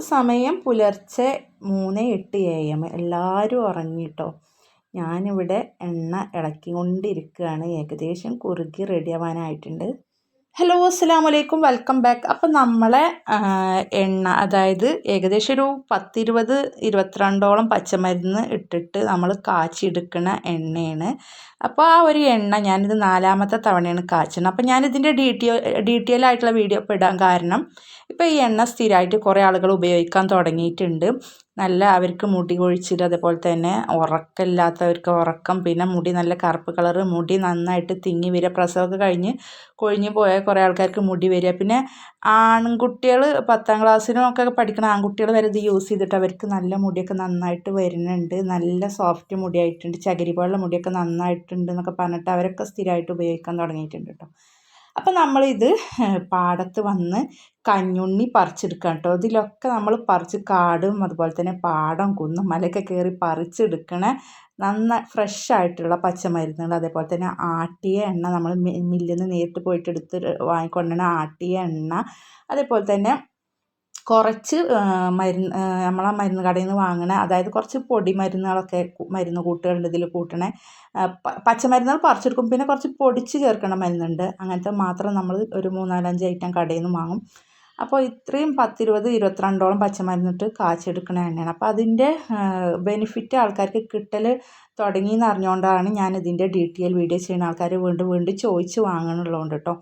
സമയം പുലർച്ചെ മൂന്ന് എട്ട് എ എം എല്ലാവരും ഉറങ്ങിട്ടോ? ഞാനിവിടെ എണ്ണ ഇളക്കിക്കൊണ്ടിരിക്കുകയാണ്. ഏകദേശം കുറുകി റെഡിയാവാനായിട്ടുണ്ട് ഹലോ അസ്സാം വലൈക്കും വെൽക്കം ബാക്ക് അപ്പം നമ്മളെ എണ്ണ അതായത് ഏകദേശം ഒരു പത്തിരുപത് ഇരുപത്തിരണ്ടോളം പച്ചമരുന്ന് ഇട്ടിട്ട് നമ്മൾ കാച്ചിയെടുക്കുന്ന എണ്ണയാണ്. അപ്പോൾ ആ ഒരു എണ്ണ ഞാനിത് നാലാമത്തെ തവണയാണ് കാച്ചുന്നത് അപ്പോൾ ഞാനിതിന്റെ ഡീറ്റെയിൽ ഡീറ്റെയിൽ ആയിട്ടുള്ള വീഡിയോ ഇപ്പോൾ ഇടാൻ കാരണം ഇപ്പോൾ ഈ എണ്ണ സ്ഥിരമായിട്ട് കുറേ ആളുകൾ ഉപയോഗിക്കാൻ തുടങ്ങിയിട്ടുണ്ട്. നല്ല അവർക്ക് മുടി കൊഴിച്ചിൽ അതേപോലെ തന്നെ ഉറക്കമില്ലാത്തവർക്ക് ഉറക്കം പിന്നെ മുടി നല്ല കറുപ്പ് കളറ് മുടി നന്നായിട്ട് തിങ്ങി വരിക പ്രസവമൊക്കെ കഴിഞ്ഞ് കൊഴിഞ്ഞു പോയ കുറേ ആൾക്കാർക്ക് മുടി വരിക. പിന്നെ ആൺകുട്ടികൾ പത്താം ക്ലാസ്സിനൊക്കെ പഠിക്കുന്ന ആൺകുട്ടികൾ വരെ ഇത് യൂസ് ചെയ്തിട്ട് അവർക്ക് നല്ല മുടിയൊക്കെ നന്നായിട്ട് വരുന്നുണ്ട്. നല്ല സോഫ്റ്റ് മുടിയായിട്ടുണ്ട് ചകിരി പോലുള്ള മുടിയൊക്കെ നന്നായിട്ടുണ്ട് എന്നൊക്കെ പറഞ്ഞിട്ട് അവരൊക്കെ സ്ഥിരമായിട്ട് ഉപയോഗിക്കാൻ തുടങ്ങിയിട്ടുണ്ട് കേട്ടോ. അപ്പോൾ നമ്മളിത് പാടത്ത് വന്ന് കഞ്ഞുണ്ണി പറിച്ചെടുക്കാം കേട്ടോ ഇതിലൊക്കെ നമ്മൾ പറിച്ച് കാടും അതുപോലെ തന്നെ പാടം കുന്നും മലയൊക്കെ കയറി പറിച്ചെടുക്കണ നന്ന ഫ്രഷ് ആയിട്ടുള്ള പച്ചമരുന്നുകൾ അതേപോലെ തന്നെ ആട്ടിയ എണ്ണ നമ്മൾ മില്ലിൽ നിന്ന് നേരിട്ട് പോയിട്ട് എടുത്ത് വാങ്ങിക്കൊണ്ടുവന്ന ആട്ടിയ എണ്ണ അതേപോലെ തന്നെ കുറച്ച് മരുന്ന് നമ്മളെ മരുന്ന് കടയിൽ നിന്ന് വാങ്ങണ അതായത് കുറച്ച് പൊടി മരുന്നുകളൊക്കെ മരുന്ന് കൂട്ടുകളുണ്ട് ഇതിൽ കൂട്ടണേ. പച്ചമരുന്നുകൾ പറിച്ചെടുക്കും. പിന്നെ കുറച്ച് പൊടിച്ച് ചേർക്കണ മരുന്നുണ്ട്. അങ്ങനത്തെ മാത്രം നമ്മൾ ഒരു മൂന്നാലഞ്ച് ഐറ്റം കടയിൽ നിന്ന് വാങ്ങും. അപ്പോൾ ഇത്രയും പത്തിരുപത് ഇരുപത്തിരണ്ടോളം പച്ചമരുന്നിട്ട് കാച്ചെടുക്കുന്ന എണ്ണയാണ്. അപ്പോൾ അതിന്റെ ബെനിഫിറ്റ് ആൾക്കാർക്ക് കിട്ടൽ തുടങ്ങി എന്ന് അറിഞ്ഞുകൊണ്ടാണ് ഞാൻ ഇതിന്റെ ഡീറ്റെയിൽ വീഡിയോ ചെയ്യുന്ന ആൾക്കാർ വീണ്ടും വീണ്ടും ചോദിച്ച് വാങ്ങണുള്ളതുകൊണ്ട് കേട്ടോ.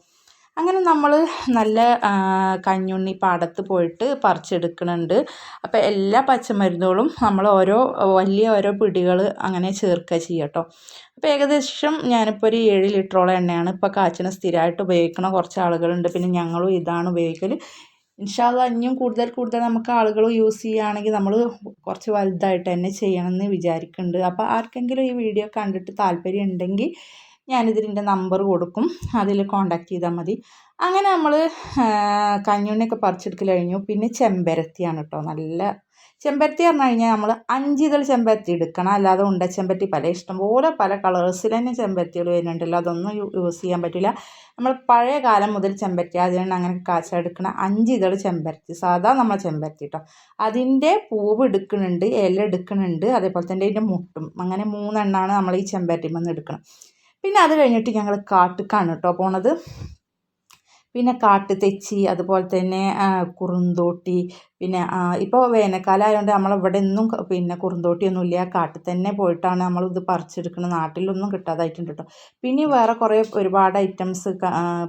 അങ്ങനെ നമ്മൾ നല്ല കഞ്ഞുണ്ണി പാടത്ത് പോയിട്ട് പറിച്ചെടുക്കുന്നുണ്ട് അപ്പോൾ എല്ലാ പച്ചമരുന്നുകളും നമ്മൾ ഓരോ വലിയ ഓരോ പിടികൾ അങ്ങനെ ചേർക്കുക ചെയ്യുക കേട്ടോ അപ്പോൾ ഏകദേശം ഞാനിപ്പോൾ ഒരു ഏഴ് ലിറ്ററോളം എണ്ണയാണ് ഇപ്പോൾ കാച്ചിന് സ്ഥിരമായിട്ട് ഉപയോഗിക്കുന്ന കുറച്ച് ആളുകളുണ്ട്. പിന്നെ ഞങ്ങളും ഇതാണ് ഉപയോഗിക്കൽ ഇൻഷാല്ല ഇനിയും കൂടുതൽ കൂടുതൽ നമുക്ക് ആളുകൾ യൂസ് ചെയ്യുകയാണെങ്കിൽ നമ്മൾ കുറച്ച് വലുതായിട്ട് തന്നെ ചെയ്യണമെന്ന് വിചാരിക്കുന്നുണ്ട് അപ്പോൾ ആർക്കെങ്കിലും ഈ വീഡിയോ കണ്ടിട്ട് താല്പര്യം ഉണ്ടെങ്കിൽ ഞാനിതിന്റെ നമ്പർ കൊടുക്കും. അതിൽ കോണ്ടാക്ട് ചെയ്താൽ മതി. അങ്ങനെ നമ്മൾ കഞ്ഞുണ്ണിയൊക്കെ പറിച്ചെടുക്കൽ കഴിഞ്ഞു. പിന്നെ ചെമ്പരത്തിയാണ് കേട്ടോ നല്ല ചെമ്പരത്തി പറഞ്ഞു കഴിഞ്ഞാൽ നമ്മൾ അഞ്ചിതൾ ചെമ്പരത്തി എടുക്കണം. അല്ലാതെ ഉണ്ട ചെമ്പരത്തി പല ഇഷ്ടംപോലെ പല കളേഴ്സിൽ തന്നെ ചെമ്പരത്തികൾ വരുന്നുണ്ടല്ലോ. അതൊന്നും യൂസ് ചെയ്യാൻ പറ്റില്ല. നമ്മൾ പഴയ കാലം മുതൽ ചെമ്പരത്തി അതിനാണ് അങ്ങനെ കാച്ചെടുക്കണം അഞ്ചിതൾ ചെമ്പരത്തി. സാധാ നമ്മൾ ചെമ്പരത്തി കേട്ടോ അതിന്റെ പൂവ് എടുക്കുന്നുണ്ട് ഇല എടുക്കുന്നുണ്ട്. അതേപോലെ തന്നെ അതിന്റെ മുട്ടും. അങ്ങനെ മൂന്നെണ്ണമാണ് നമ്മൾ ഈ ചെമ്പരത്തിമെന്ന് എടുക്കണം പിന്നെ അത് കഴിഞ്ഞിട്ട് ഞങ്ങൾ കാട്ടിക്കാണ് കേട്ടോ പോണത്. പിന്നെ കാട്ട് തെച്ചി അതുപോലെ തന്നെ കുറുന്തോട്ടി പിന്നെ ഇപ്പോൾ വേനൽക്കാലം ആയതുകൊണ്ട് നമ്മളിവിടെ ഒന്നും പിന്നെ കുറുന്തോട്ടിയൊന്നും ഇല്ല. കാട്ടിൽ തന്നെ പോയിട്ടാണ് നമ്മൾ ഇത് പറിച്ചെടുക്കുന്നത് നാട്ടിലൊന്നും കിട്ടാതായിട്ടുണ്ട് കേട്ടോ പിന്നെ വേറെ കുറേ ഒരുപാട് ഐറ്റംസ്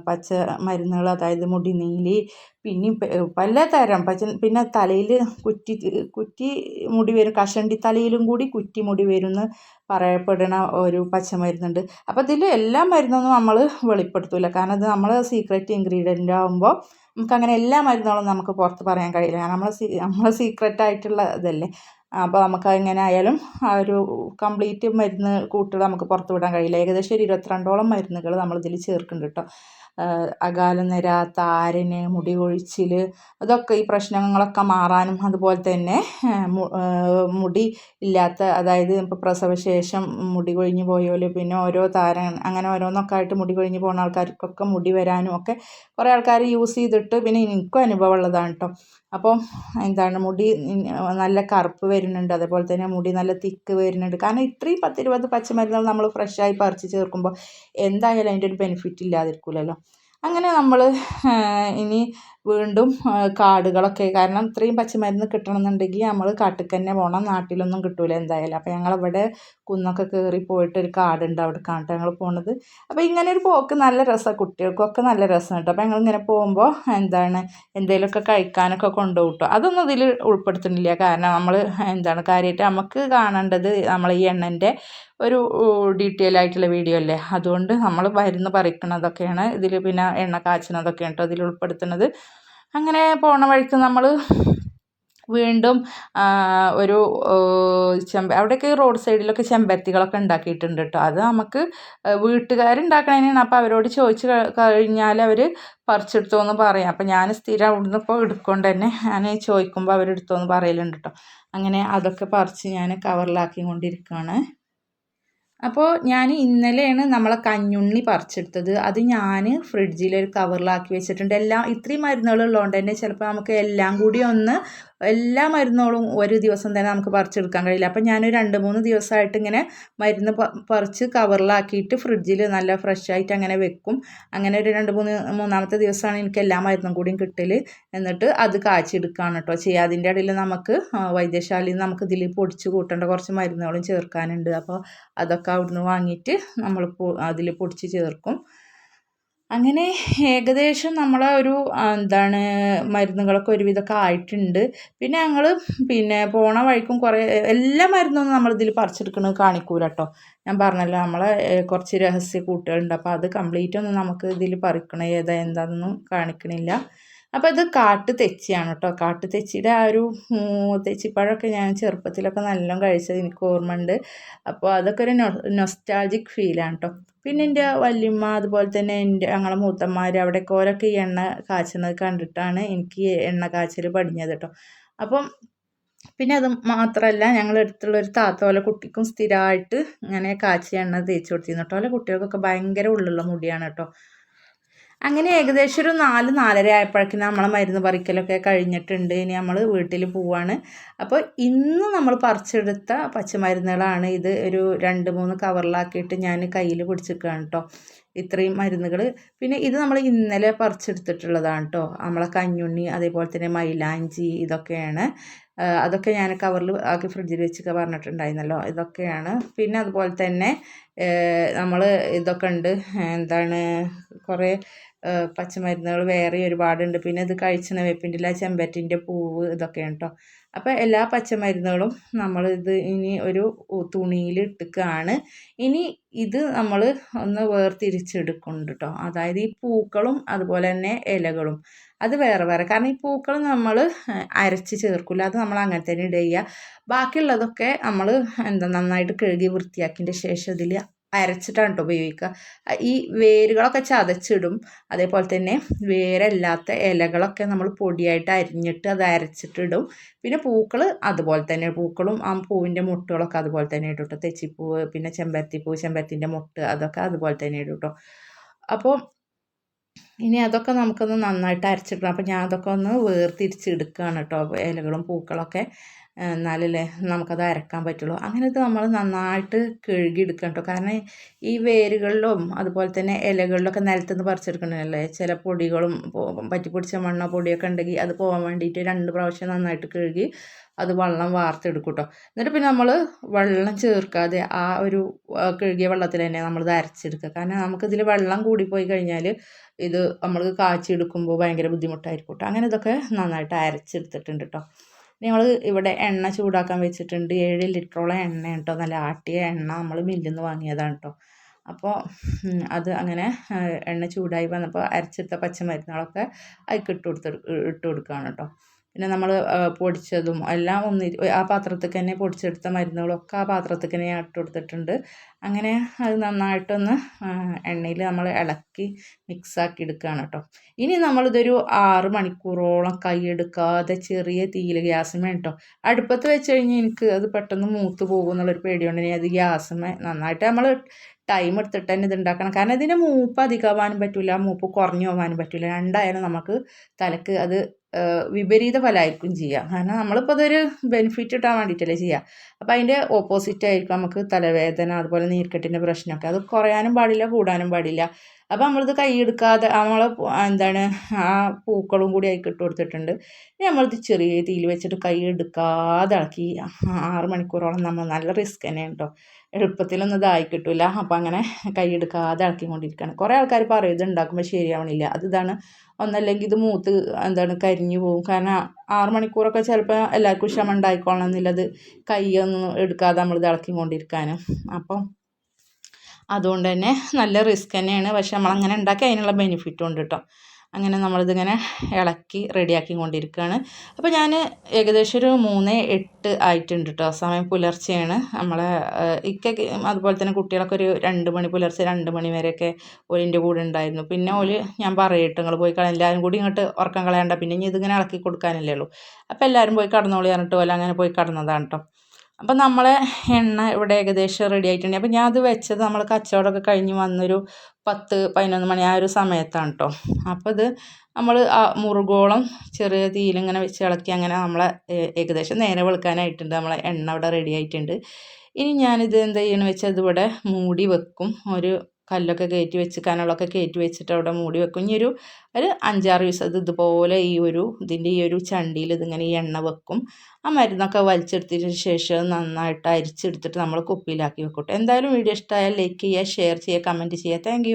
പച്ച മരുന്നുകൾ അതായത് മുടിനീലി പിന്നെ പലതരം പച്ച പിന്നെ തലയിൽ കുറ്റി കുറ്റി മുടി വരും. കഷണ്ടി തലയിലും കൂടി കുറ്റി മുടി വരുമെന്ന് പറയപ്പെടുന്ന ഒരു പച്ചമരുന്നുണ്ട് അപ്പോൾ ഇതിൽ എല്ലാ മരുന്നൊന്നും നമ്മൾ വെളിപ്പെടുത്തില്ല കാരണം ഇത് നമ്മൾ സീക്രട്ട് ഇൻഗ്രീഡിയന്റ് ആകുമ്പോൾ നമുക്കങ്ങനെ എല്ലാ മരുന്നുകളും നമുക്ക് പുറത്ത് പറയാൻ കഴിയില്ല. നമ്മൾ സീ നമ്മൾ സീക്രട്ട് ആയിട്ടുള്ള ഇതല്ലേ. അപ്പോൾ നമുക്ക് എങ്ങനെ ആയാലും ആ ഒരു കംപ്ലീറ്റ് മരുന്ന് കൂട്ടുകൾ നമുക്ക് പുറത്ത് വിടാൻ കഴിയില്ല. ഏകദേശം ഒരു ഇരുപത്തിരണ്ടോളം മരുന്നുകൾ നമ്മളിതിൽ ചേർക്കുന്നുണ്ട് കേട്ടോ അകാലനര താരന് മുടികൊഴിച്ചിൽ അതൊക്കെ ഈ പ്രശ്നങ്ങളൊക്കെ മാറാനും അതുപോലെ തന്നെ മുടി ഇല്ലാത്ത അതായത് ഇപ്പോൾ പ്രസവശേഷം മുടി കൊഴിഞ്ഞു പോയോൽ പിന്നെ ഓരോ താര അങ്ങനെ ഓരോന്നൊക്കെ ആയിട്ട് മുടി കൊഴിഞ്ഞു പോകുന്ന ആൾക്കാർക്കൊക്കെ മുടി വരാനും ഒക്കെ കുറേ ആൾക്കാർ യൂസ് ചെയ്തിട്ട് പിന്നെ എനിക്കും അനുഭവം ഉള്ളതാണ് കേട്ടോ അപ്പോൾ എന്താണ് മുടി നല്ല കറുപ്പ് വരുന്നുണ്ട് അതേപോലെ തന്നെ മുടി നല്ല തിക്ക് വരുന്നുണ്ട്. കാരണം ഇത്രയും പത്തിരുപത് പച്ചമരുന്നുകൾ നമ്മൾ ഫ്രഷായി പറിച്ച് ചേർക്കുമ്പോൾ എന്തായാലും അതിന്റെ ഒരു ബെനിഫിറ്റ് ഇല്ലാതിരിക്കില്ലല്ലോ അങ്ങനെ നമ്മൾ ഇനി വീണ്ടും കാടുകളൊക്കെ. കാരണം ഇത്രയും പച്ചമരുന്ന് കിട്ടണമെന്നുണ്ടെങ്കിൽ നമ്മൾ കാട്ടിൽ തന്നെ പോകണം നാട്ടിലൊന്നും കിട്ടില്ല എന്തായാലും. അപ്പോൾ ഞങ്ങളിവിടെ കുന്നൊക്കെ കയറി പോയിട്ട് ഒരു കാടുണ്ട് അവിടെ കാണിട്ട് ഞങ്ങൾ പോണത്. അപ്പോൾ ഇങ്ങനെ ഒരു പോക്ക് നല്ല രസമാണ് കുട്ടികൾക്കൊക്കെ നല്ല രസമാണ് കേട്ടോ അപ്പോൾ ഞങ്ങൾ ഇങ്ങനെ പോകുമ്പോൾ എന്താണ് എന്തെങ്കിലുമൊക്കെ കഴിക്കാനൊക്കെ കൊണ്ടുപോകും അതൊന്നും ഇതിൽ ഉൾപ്പെടുത്തുന്നില്ല. കാരണം നമ്മൾ എന്താണ് കാര്യമായിട്ട് നമുക്ക് കാണേണ്ടത് നമ്മൾ ഈ എണ്ണന്റെ ഒരു ഡീറ്റെയിൽ ആയിട്ടുള്ള വീഡിയോ അല്ലേ? അതുകൊണ്ട് നമ്മൾ മരുന്ന് പറിക്കണതൊക്കെയാണ് ഇതിൽ പിന്നെ എണ്ണ കാച്ചണതൊക്കെയാണ് കേട്ടോ ഇതിൽ ഉൾപ്പെടുത്തുന്നത്. അങ്ങനെ പോണ വഴിക്ക് നമ്മൾ വീണ്ടും ഒരു ചെമ്പ അവിടെയൊക്കെ റോഡ് സൈഡിലൊക്കെ ചെമ്പരത്തികളൊക്കെ ഉണ്ടാക്കിയിട്ടുണ്ട് കേട്ടോ അത് നമുക്ക് വീട്ടുകാരുണ്ടാക്കണതിനാണ് അപ്പോൾ അവരോട് ചോദിച്ച് കഴിഞ്ഞാൽ അവർ പറിച്ചെടുത്തോ എന്ന് പറയും. അപ്പോൾ ഞാൻ സ്ഥിരം അവിടുന്ന് ഇപ്പോൾ എടുക്കൊണ്ട് തന്നെ ഞാൻ ചോദിക്കുമ്പോൾ അവരെടുത്തോ എന്ന് പറയലുണ്ട് കേട്ടോ അങ്ങനെ അതൊക്കെ പറിച്ച് ഞാൻ കവറിലാക്കി കൊണ്ടിരിക്കുകയാണ് അപ്പോൾ ഞാൻ ഇന്നലെയാണ് നമ്മളെ കഞ്ഞുണ്ണി പറിച്ചെടുത്തത്. അത് ഞാൻ ഫ്രിഡ്ജിൽ ഒരു കവറിലാക്കി വെച്ചിട്ടുണ്ട്. എല്ലാം ഇത്രയും മരുന്നുകൾ ഉള്ളതുകൊണ്ട് തന്നെ ചിലപ്പോൾ നമുക്ക് എല്ലാം കൂടി ഒന്ന് എല്ലാ മരുന്നുകളും ഒരു ദിവസം തന്നെ നമുക്ക് പറിച്ചെടുക്കാൻ കഴിയില്ല. അപ്പം ഞാൻ രണ്ട് മൂന്ന് ദിവസമായിട്ട് ഇങ്ങനെ മരുന്ന് പറിച്ച് കവറിലാക്കിയിട്ട് ഫ്രിഡ്ജിൽ നല്ല ഫ്രഷ് ആയിട്ട് അങ്ങനെ വെക്കും. അങ്ങനെ ഒരു രണ്ട് മൂന്ന് മൂന്നാമത്തെ ദിവസമാണ് എനിക്ക് എല്ലാ മരുന്നും കൂടിയും കിട്ടൽ എന്നിട്ട് അത് കാച്ചെടുക്കുകയാണ് കേട്ടോ ചെയ്യുക. അതിന്റെ ഇടയിൽ നമുക്ക് വൈദ്യശാലയിൽ നിന്ന് നമുക്ക് ഇതിൽ പൊടിച്ച് കൂട്ടേണ്ട കുറച്ച് മരുന്നുകളും ചേർക്കാനുണ്ട്. അപ്പോൾ അതൊക്കെ അവിടുന്ന് വാങ്ങിയിട്ട് നമ്മൾ അതിൽ പൊടിച്ച് ചേർക്കും. അങ്ങനെ ഏകദേശം നമ്മളെ ഒരു എന്താണ് മരുന്നുകളൊക്കെ ഒരുവിധമൊക്കെ ആയിട്ടുണ്ട്. പിന്നെ ഞങ്ങൾ പിന്നെ പോണ വഴിക്കും കുറേ എല്ലാ മരുന്നൊന്നും നമ്മളിതിൽ പറിച്ചെടുക്കണത് കാണിക്കൂല കേട്ടോ ഞാൻ പറഞ്ഞല്ലോ നമ്മളെ കുറച്ച് രഹസ്യ കൂട്ടുകളുണ്ട്. അപ്പോൾ അത് കംപ്ലീറ്റ് ഒന്നും നമുക്ക് ഇതിൽ പറിക്കണ ഏതാ എന്താണെന്നൊന്നും കാണിക്കണില്ല. അപ്പോൾ ഇത് കാട്ടു തെച്ചിയാണ് കേട്ടോ കാട്ടു തെച്ചിയുടെ ആ ഒരു തെച്ചിപ്പഴമൊക്കെ ഞാൻ ചെറുപ്പത്തിലൊക്കെ നല്ലോണം കഴിച്ചത് എനിക്ക് ഓർമ്മയുണ്ട് അപ്പോൾ അതൊക്കെ ഒരു നൊസ്റ്റാൾജിക് ഫീലാണ് കേട്ടോ പിന്നെ എന്റെ വല്യമ്മ അതുപോലെ തന്നെ എന്റെ ഞങ്ങളെ മൂത്തന്മാർ അവിടെ ഓരൊക്കെ ഈ എണ്ണ കാച്ചുന്നത് കണ്ടിട്ടാണ് എനിക്ക് എണ്ണ കാച്ചൽ പഠിഞ്ഞത് കേട്ടോ അപ്പം പിന്നെ അത് മാത്രമല്ല ഞങ്ങൾ അടുത്തുള്ള ഒരു താത്ത പോലെ കുട്ടിക്കും സ്ഥിരമായിട്ട് ഇങ്ങനെ കാച്ചി എണ്ണ തേച്ച് കൊടുത്തിരുന്നു കേട്ടോ അല്ലെ കുട്ടികൾക്കൊക്കെ ഭയങ്കര ഉള്ളുള്ള മുടിയാണ് കേട്ടോ അങ്ങനെ ഏകദേശം ഒരു നാല് നാലര ആയപ്പോഴേക്കും നമ്മളെ മരുന്ന് പറിക്കലൊക്കെ കഴിഞ്ഞിട്ടുണ്ട്. ഇനി നമ്മൾ വീട്ടിൽ പോവാണ്. അപ്പോൾ ഇന്ന് നമ്മൾ പറിച്ചെടുത്ത പച്ചമരുന്നുകളാണ് ഇത് ഒരു രണ്ട് മൂന്ന് കവറിലാക്കിയിട്ട് ഞാൻ കയ്യിൽ പിടിച്ചിരിക്കുകയാണ് കേട്ടോ ഇത്രയും മരുന്നുകൾ പിന്നെ ഇത് നമ്മൾ ഇന്നലെ പറിച്ചെടുത്തിട്ടുള്ളതാണ് കേട്ടോ നമ്മളെ കഞ്ഞുണ്ണി അതേപോലെ തന്നെ മൈലാഞ്ചി ഇതൊക്കെയാണ്. അതൊക്കെ ഞാൻ കവറിൽ ആക്കി ഫ്രിഡ്ജിൽ വെച്ചൊക്കെ പറഞ്ഞിട്ടുണ്ടായിരുന്നല്ലോ. ഇതൊക്കെയാണ്. പിന്നെ അതുപോലെ തന്നെ നമ്മൾ ഇതൊക്കെ ഉണ്ട്. എന്താണ് കുറേ പച്ചമരുന്നുകൾ വേറെ ഒരുപാടുണ്ട്. പിന്നെ ഇത് കഴിച്ചണ വേപ്പിന്റെ ചെമ്പരത്തിന്റെ പൂവ് ഇതൊക്കെയാണ് കേട്ടോ അപ്പോൾ എല്ലാ പച്ചമരുന്നുകളും നമ്മൾ ഇത് ഇനി ഒരു തുണിയിൽ ഇട്ടുകയാണ് ഇനി ഇത് നമ്മൾ ഒന്ന് വേർതിരിച്ചെടുക്കുന്നുണ്ട് കേട്ടോ അതായത് ഈ പൂക്കളും അതുപോലെ തന്നെ ഇലകളും. അത് വേറെ വേറെ. കാരണം ഈ പൂക്കൾ നമ്മൾ അരച്ച് ചേർക്കില്ല അത് നമ്മൾ അങ്ങനെ തന്നെ ഇടുക. ബാക്കിയുള്ളതൊക്കെ നമ്മൾ എന്താ നന്നായിട്ട് കഴുകി വൃത്തിയാക്കിയതിന്റെ ശേഷം ഇതിൽ അരച്ചിട്ടാണ് കേട്ടോ ഉപയോഗിക്കുക ഈ വേരുകളൊക്കെ ചതച്ചിടും. അതേപോലെ തന്നെ വേരല്ലാത്ത ഇലകളൊക്കെ നമ്മൾ പൊടിയായിട്ട് അരിഞ്ഞിട്ട് അത് അരച്ചിട്ടിടും. പിന്നെ പൂക്കൾ അതുപോലെ തന്നെ പൂക്കളും ആ പൂവിന്റെ മുട്ടുകളൊക്കെ അതുപോലെ തന്നെ ഇടും കേട്ടോ തെച്ചിപ്പൂവ് പിന്നെ ചെമ്പരത്തിപ്പൂ ചെമ്പരത്തിന്റെ മുട്ട് അതൊക്കെ അതുപോലെ തന്നെ ഇടും കേട്ടോ അപ്പോൾ ഇനി അതൊക്കെ നമുക്കൊന്ന് നന്നായിട്ട് അരച്ചിടണം. അപ്പോൾ ഞാൻ അതൊക്കെ ഒന്ന് വേർതിരിച്ചെടുക്കുകയാണ് കേട്ടോ ഇലകളും പൂക്കളൊക്കെ. എന്നാലല്ലേ നമുക്കത് അരക്കാൻ പറ്റുള്ളൂ. അങ്ങനത്തെ നമ്മൾ നന്നായിട്ട് കഴുകിയെടുക്കണം കേട്ടോ കാരണം ഈ വേരുകളിലും അതുപോലെ തന്നെ ഇലകളിലൊക്കെ നിലത്തുനിന്ന് പറിച്ചെടുക്കണമല്ലേ ചില പൊടികളും പറ്റിപ്പൊടിച്ച മണ്ണ പൊടിയൊക്കെ ഉണ്ടെങ്കിൽ അത് പോകാൻ വേണ്ടിയിട്ട് രണ്ട് പ്രാവശ്യം നന്നായിട്ട് കഴുകി അത് വെള്ളം വാർത്തെടുക്കും കേട്ടോ എന്നിട്ട് പിന്നെ നമ്മൾ വെള്ളം ചേർക്കാതെ ആ ഒരു കഴുകിയ വെള്ളത്തിൽ തന്നെ നമ്മളിത് അരച്ചെടുക്കുക. കാരണം നമുക്കിതിൽ വെള്ളം കൂടിപ്പോയി കഴിഞ്ഞാൽ ഇത് നമ്മൾ കാച്ചിയെടുക്കുമ്പോൾ ഭയങ്കര ബുദ്ധിമുട്ടായിരിക്കും കേട്ടോ. അങ്ങനെ ഇതൊക്കെ നന്നായിട്ട് അരച്ചെടുത്തിട്ടുണ്ട് കേട്ടോ. ഞങ്ങൾ ഇവിടെ എണ്ണ ചൂടാക്കാൻ വെച്ചിട്ടുണ്ട്. ഏഴ് ലിറ്ററോളം എണ്ണ കേട്ടോ നല്ല ആട്ടിയ എണ്ണ നമ്മൾ മില്ലിൽ നിന്ന് വാങ്ങിയതാണ് കേട്ടോ അപ്പോൾ അത് അങ്ങനെ എണ്ണ ചൂടായി വന്നപ്പോൾ അരച്ചെടുത്ത പച്ചമരുന്നുകളൊക്കെ അതിലേക്ക് ഇട്ട് കൊടുത്ത് ഇട്ട് കൊടുക്കുകയാണ് കേട്ടോ പിന്നെ നമ്മൾ പൊടിച്ചതും എല്ലാം ഒന്ന് ആ പാത്രത്തിൽ തന്നെ പൊടിച്ചെടുത്ത മരുന്നുകളൊക്കെ ആ പാത്രത്തിൽ തന്നെ ഇട്ട് കൊടുത്തിട്ടുണ്ട്. അങ്ങനെ അത് നന്നായിട്ടൊന്ന് എണ്ണയിൽ നമ്മൾ ഇളക്കി മിക്സാക്കി എടുക്കുകയാണ് കേട്ടോ ഇനി നമ്മളിതൊരു ആറ് മണിക്കൂറോളം കൈയെടുക്കാതെ ചെറിയ തീയിൽ ഗ്യാസുമേ കേട്ടോ അടുപ്പത്ത് വെച്ച് കഴിഞ്ഞാൽ എനിക്ക് അത് പെട്ടെന്ന് മൂത്ത് പോകും എന്നുള്ളൊരു പേടിയുണ്ട്. ഇനി അത് ഗ്യാസുമേ നന്നായിട്ട് നമ്മൾ ടൈം എടുത്തിട്ട് തന്നെ ഇത് ഉണ്ടാക്കണം കാരണം ഇതിന്റെ മൂപ്പ് അധികമാവാനും പറ്റില്ല മൂപ്പ് കുറഞ്ഞു പോകാനും പറ്റില്ല രണ്ടായാലും നമുക്ക് തലക്ക് അത് വിപരീത ഫലമായിരിക്കും ചെയ്യുക കാരണം നമ്മളിപ്പോൾ അതൊരു ബെനിഫിറ്റ് കിട്ടാൻ വേണ്ടിയിട്ടല്ലേ ചെയ്യുക അപ്പോൾ അതിന്റെ ഓപ്പോസിറ്റ് ആയിരിക്കും നമുക്ക് തലവേദന അതുപോലെ നീർക്കെട്ടിന്റെ പ്രശ്നമൊക്കെ. അത് കുറയാനും പാടില്ല കൂടാനും പാടില്ല. അപ്പോൾ നമ്മളിത് കൈയെടുക്കാതെ നമ്മൾ എന്താണ് ആ പൂക്കളും കൂടി അതിൽ ഇട്ട് കൊടുത്തിട്ടുണ്ട്. ഇനി നമ്മളിത് ചെറിയ തീയിൽ വെച്ചിട്ട് കൈ എടുക്കാതെ ഇളക്കി ആറ് മണിക്കൂറോളം നമ്മൾ നല്ല റിസ്ക് തന്നെയാണ് കേട്ടോ എളുപ്പത്തിലൊന്നും ഇതായി കിട്ടില്ല അപ്പം അങ്ങനെ കൈയെടുക്കാതെ ഇളക്കിക്കൊണ്ടിരിക്കുകയാണ് കുറേ ആൾക്കാർ പറയും ഇത് ഉണ്ടാക്കുമ്പോൾ ശരിയാവണില്ല. അത് ഇതാണ്. ഒന്നല്ലെങ്കിൽ ഇത് മൂത്ത് എന്താണ് കരിഞ്ഞു പോകും കാരണം ആറ് മണിക്കൂറൊക്കെ ചിലപ്പോൾ എല്ലാവർക്കും ക്ഷമ ഉണ്ടായിക്കോളണം എന്നുള്ളത് കൈയൊന്നും എടുക്കാതെ നമ്മൾ ഇത് ഇളക്കിക്കൊണ്ടിരിക്കാനും. അപ്പം അതുകൊണ്ട് തന്നെ നല്ല റിസ്ക് തന്നെയാണ്. പക്ഷെ നമ്മളങ്ങനെ ഉണ്ടാക്കി അതിനുള്ള ബെനിഫിറ്റും ഉണ്ട് കേട്ടോ അങ്ങനെ നമ്മളിതിങ്ങനെ ഇളക്കി റെഡിയാക്കി കൊണ്ടിരിക്കുകയാണ് അപ്പോൾ ഞാൻ ഏകദേശം ഒരു മൂന്ന് എട്ട് ആയിട്ടുണ്ട് കേട്ടോ. സമയം പുലർച്ചെയാണ്. നമ്മളെ ഇക്കൊക്കെ അതുപോലെ തന്നെ കുട്ടികളൊക്കെ ഒരു രണ്ട് മണി പുലർച്ചെ രണ്ട് മണി വരെയൊക്കെ ഓലിന്റെ കൂടെ ഉണ്ടായിരുന്നു. പിന്നെ ഓൽ ഞാൻ പറയട്ടെ നിങ്ങൾ പോയി കളയാൻ. എല്ലാവരും കൂടി ഇങ്ങോട്ട് ഉറക്കം കളയണ്ട. പിന്നെ ഇനി ഇതിങ്ങനെ ഇളക്കി കൊടുക്കാനല്ലേ ഉള്ളൂ. അപ്പോൾ എല്ലാവരും പോയി കടന്നോളി പറഞ്ഞിട്ട് ഓല അങ്ങനെ പോയി കടന്നതാണ് കേട്ടോ. അപ്പം നമ്മളെ എണ്ണ ഇവിടെ ഏകദേശം റെഡി ആയിട്ടുണ്ട്. അപ്പം ഞാൻ അത് വെച്ചത് നമ്മൾ കച്ചവടമൊക്കെ കഴിഞ്ഞ് വന്നൊരു പത്ത് പതിനൊന്ന് മണി ആ ഒരു സമയത്താണ് കേട്ടോ അപ്പോൾ ഇത് നമ്മൾ ആ മുറുകോളം ചെറിയ തീയിലിങ്ങനെ വെച്ച് ഇളക്കി അങ്ങനെ നമ്മളെ ഏകദേശം നേരെ വെളുക്കാനായിട്ടുണ്ട്. നമ്മളെ എണ്ണ ഇവിടെ റെഡി ആയിട്ടുണ്ട്. ഇനി ഞാനിത് എന്ത് ചെയ്യണമെന്ന് വെച്ചാൽ ഇതിവിടെ മൂടി വെക്കും. ഒരു കല്ലൊക്കെ കയറ്റി വെച്ച് കനളൊക്കെ കയറ്റി വെച്ചിട്ട് അവിടെ മൂടി വെക്കും. ഇനി ഒരു ഒരു അഞ്ചാറ് ദിവസം ഇത് ഇതുപോലെ ഈ ഒരു ഇതിന്റെ ഈ ഒരു ചണ്ടിയിൽ ഇതിങ്ങനെ ഈ എണ്ണ വെക്കും. ആ മരുന്നൊക്കെ വലിച്ചെടുത്തതിന് ശേഷം നന്നായിട്ട് അരിച്ചെടുത്തിട്ട് നമ്മൾ കുപ്പിയിലാക്കി വെക്കട്ടെ എന്തായാലും വീഡിയോ ഇഷ്ടമായാൽ ലൈക്ക് ചെയ്യുക ഷെയർ ചെയ്യുക കമന്റ് ചെയ്യുക. താങ്ക്